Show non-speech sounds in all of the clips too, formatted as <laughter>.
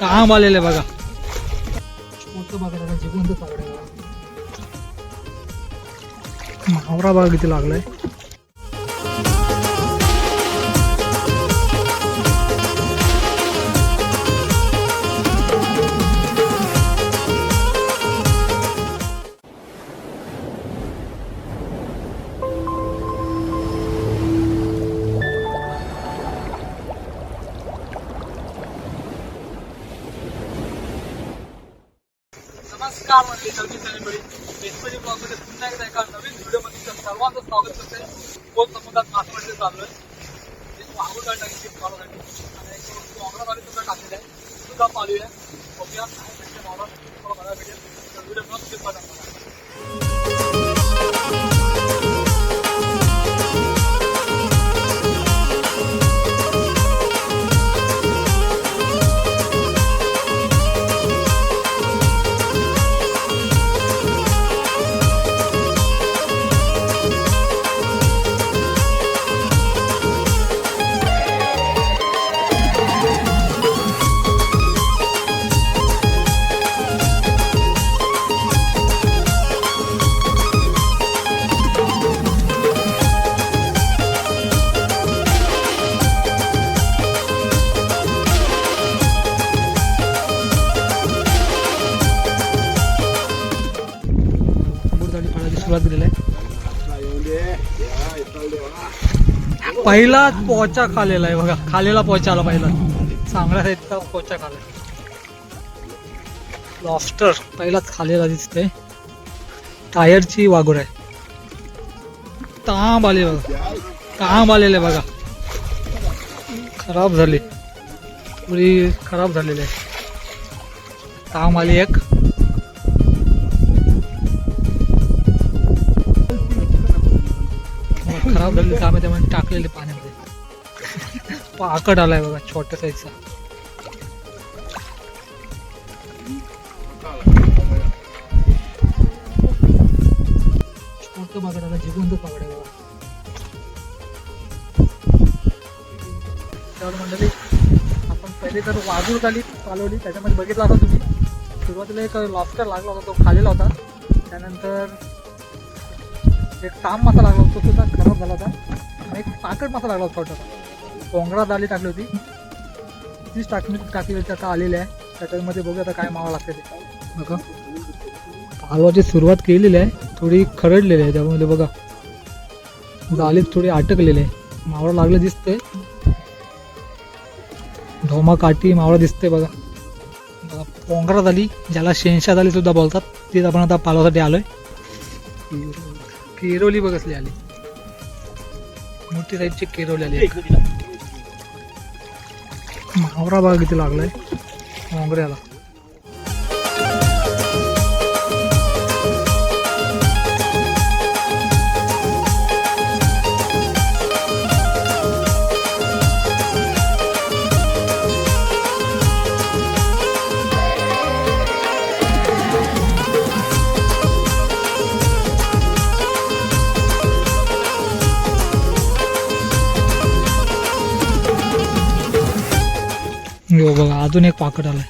काम आलेलं बघा मोठं जिवंत मावरा बघा किती लागलाय. नमस्कार म्हणजे नवीन सॅनिबडी बेसपरी ब्लॉग पुन्हा एकदा एका नवीन व्हिडिओ सर्वांचं स्वागत करते. कोण समुद्रात मासमध्ये चाललोय एक वाहून टाकी पालवसाठी आणि एक सुद्धा टाकलेलं आहे सुद्धा पालूया बघूया काय भेटते मावळा तुम्हाला बघायला भेटेल. तर व्हिडिओ आशीर्वाद दिलेला आहे. पहिला पोचा खालेला आहे बघा. खालेला पोचा आला पहिला. चांगला इतका पोचा खाला लॉफ्टर पहिलाच खालेला दिसते टायरची वाघूर आहे. तांब आले बघा. तांब आलेले बघा. खराब झाली. पुरी खराब झालेली आहे तांब आली एक. खराब झालेली कामे त्यामुळे टाकलेले पाण्यामध्ये. <laughs> पाकड आलाय बघा छोट्या साईजचा छोटं बघा आता जिवंत पकड आहे बघा. तर मंडळी आपण पहिले तर वाजूर खाली चालवली त्याच्यामध्ये बघितला होता तुम्ही. सुरुवातीला एक लॉस्टर लागला होता तो खालेला होता. त्यानंतर एक ताम मासा लागला होता तो सुद्धा खराब झाला होता. एक पाकट मासा लागला होता छोटा पोंगरा दाली टाकली होती. तीच टाकली टाकली आता आलेली आहे. त्याच्यामध्ये बघू आता काय मावा लागते ते. बघा. हलवाची सुरुवात केलेली आहे थोडी खरडलेली आहे त्यामध्ये बघा. दालीत थोडी अटकलेली आहे. मावळा लागलं दिसतंय. ढोमा काठी मावळा दिसते बघा. बघा पोंगरा दाली ज्याला शेंशा दाली सुद्धा बोलतात तीच आपण आता पालवासाठी आलोय. केरोली बघ कसली आली. मोठी साईजची केरोली आली. मावरा बघा किती लागलाय. मोंगऱ्याला. हो बघा अजून एक पाकड आलाय.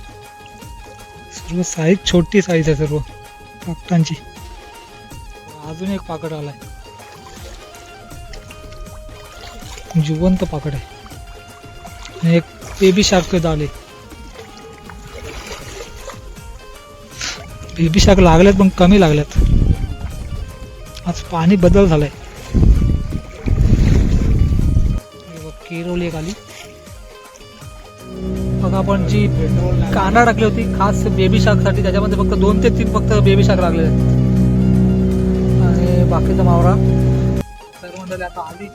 सर्व साईज छोटी साईज आहे सर्व. पाकटांची अजून एक पाकड आलाय. जिवंत पाकड आहे. एक बेबी शार्क आले बेबी शार्क लागल्यात पण कमी लागल्यात. आज पाणी बदल झालाय. हे केरोली एक आली. बघा आपण जी कांदा टाकली होती खास बेबी शाकसाठी त्याच्यामध्ये फक्त दोन ते तीन फक्त बेबी शाक लागले आहेत. आणि बाकीचा मावरा. सर्व मंडळी आता आली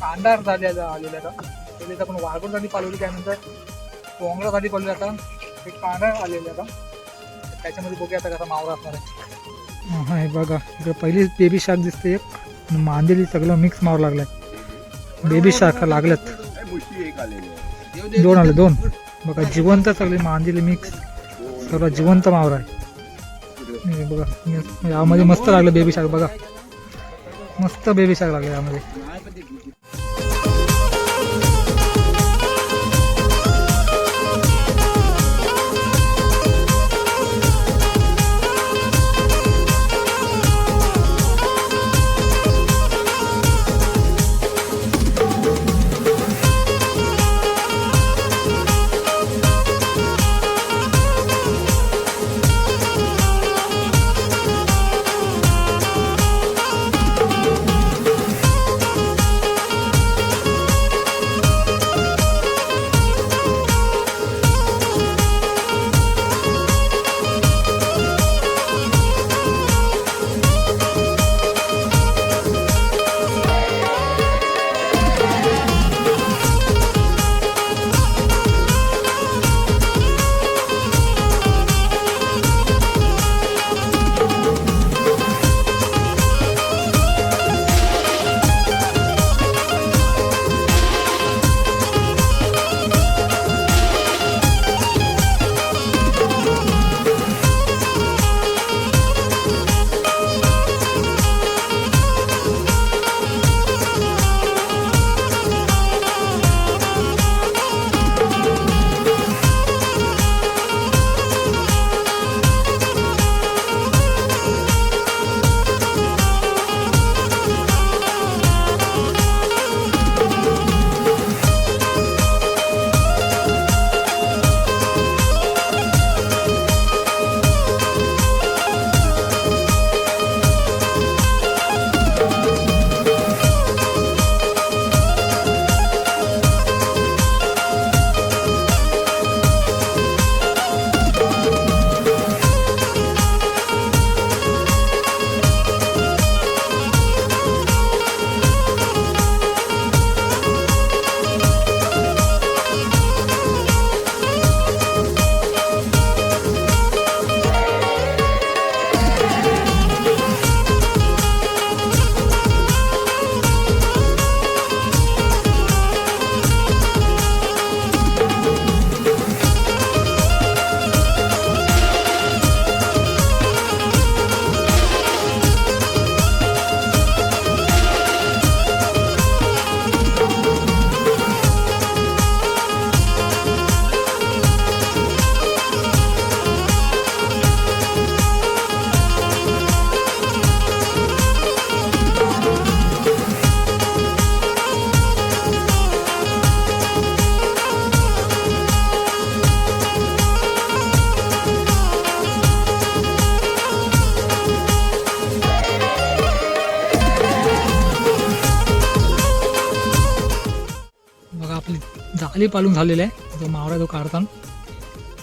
कांदा झाली आलेली आता पहिले तर आपण झाली पालवली त्यानंतर झाली पालवली आता एक कांदा आलेली आता त्याच्यामध्ये बघूया आता कसा मावरा असणार आहे. हा हे बघा इकडे पहिली बेबी शाक दिसते. एक आणि मांदेली सगळं मिक्स मावर लागलाय. बेबी शाक लागल्यात. दोन आले दोन. बघा जिवंत सगळे मांदिले मिक्स सर्व जिवंत मावर आहे. बघा यामध्ये मस्त लागलं बेबी शाक बघा. मस्त बेबी शाक लागलं यामध्ये. जाली पालून झालेलं आहे. जो मावरा जो काढताना.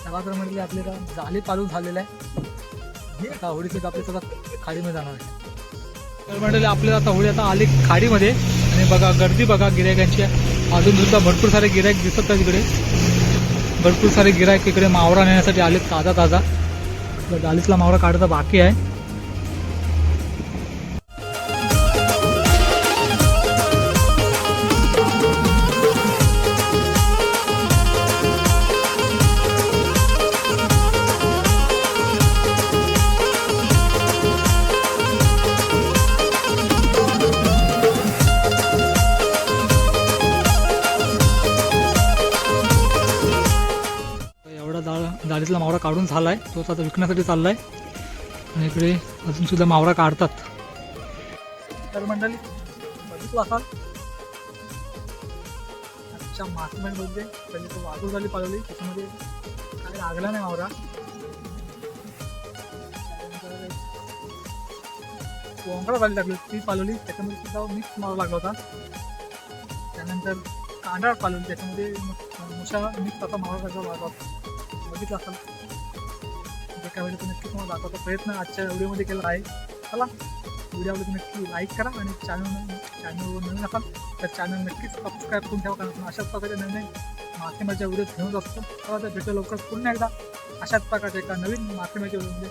त्याला तर म्हटले आपल्याला जाली पालून झालेलं आहे. हे आता होडीचं आपले सगळं खाडीमध्ये जाणार आहे. तर म्हटले आपल्याला आता होळी आता आली खाडीमध्ये. आणि बघा गर्दी बघा गिरायकांची अजून सुद्धा भरपूर सारे गिरायक दिसत आहेत इकडे. भरपूर सारे गिरायक इकडे मावरा नेण्यासाठी आले ताजा ताजा. तर जालीतला मावरा काढायचा बाकी आहे. जाळ मावरा काढून झालाय. तोच आता विकण्यासाठी चाललाय. आणि इकडे अजून सुद्धा मावरा काढतात. तर मंडळी बघितलं असाल आजच्या मासेमारीमध्ये तो झाली पाळवली त्याच्यामध्ये काय लागला नाही मावरा. त्यानंतर कोंबडा लागली ती पालवली त्याच्यामध्ये सुद्धा मिक्स मावा लागला होता. त्यानंतर कांडाळ पालवली त्याच्यामध्ये मुशा मिक्स आता मावा लागला होता. बघितलं असाल. एका काय तुम्ही नक्की तुम्हाला दाखवतो. प्रयत्न आजच्या व्हिडिओमध्ये केला आहे. चला व्हिडिओ नक्की लाईक करा आणि चॅनल चॅनलवर नवीन असाल तर चॅनल नक्कीच सबस्क्राईब करून ठेवा कारण अशाच प्रकारचे नवीन मासेमाच्या व्हिडिओ घेऊन असतो तर भेटू लवकर पुन्हा एकदा. अशाच प्रकारच्या एका नवीन मासेमाच्या व्हिडिओमध्ये